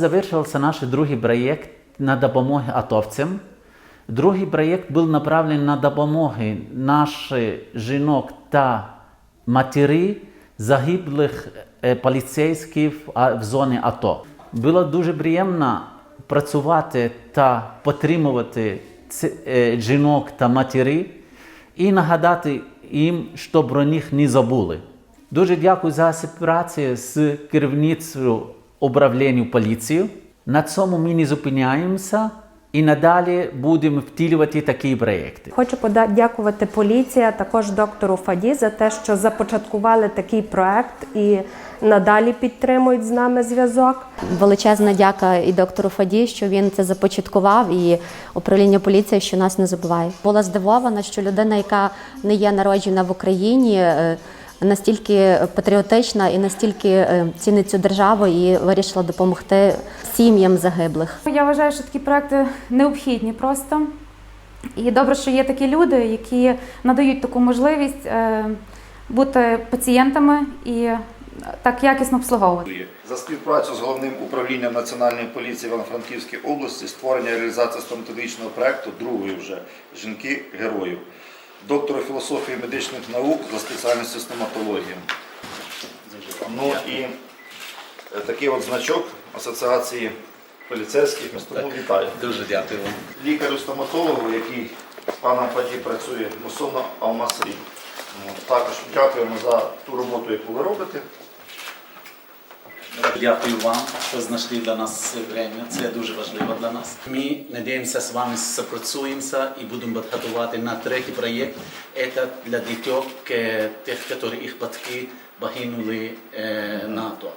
Завершився наш другий проєкт на допомогу атовцям. Другий проєкт був направлений на допомогу наших жінок та матері загиблих е, поліцейських в зоні АТО. Було дуже приємно працювати та підтримувати е, жінок та матері і нагадати їм, щоб про них не забули. Дуже дякую за співпрацю з керівництвом управління поліції. На цьому ми не зупиняємося і надалі будемо втілювати такі проєкти. Хочу подякувати поліції, а також доктору Фаді за те, що започаткували такий проект і надалі підтримують з нами зв'язок. Величезна дяка і доктору Фаді, що він це започаткував, і управління поліції, що нас не забуває. Була здивована, що людина, яка не є народжена в Україні, настільки патріотична і настільки е, цінить цю державу і вирішила допомогти сім'ям загиблих. Я вважаю, що такі проекти необхідні просто. І добре, що є такі люди, які надають таку можливість е, бути пацієнтами і е, так якісно обслуговувати. За співпрацю з головним управлінням Національної поліції Івано-Франківській області створення і реалізація стоматологічного проекту другої вже жінки героїв, доктора філософії медичних наук за спеціальністю стоматологія. Ну і е, такий от значок Асоціації поліцейських. Тому вітаю. Дуже дякую вам. Лікарю-стоматологу, який з паном Фаді працює, Мусона Алмасрі. От, Також дякуємо за ту роботу, яку ви робите. Дякую вам, що знайшли для нас время. Це дуже важливо для нас. Ми надіємося з вами спрацюємося і будемо готувати на третій проєкт. Це для діток, е, тих, які їх батьки погинули е, на АТО.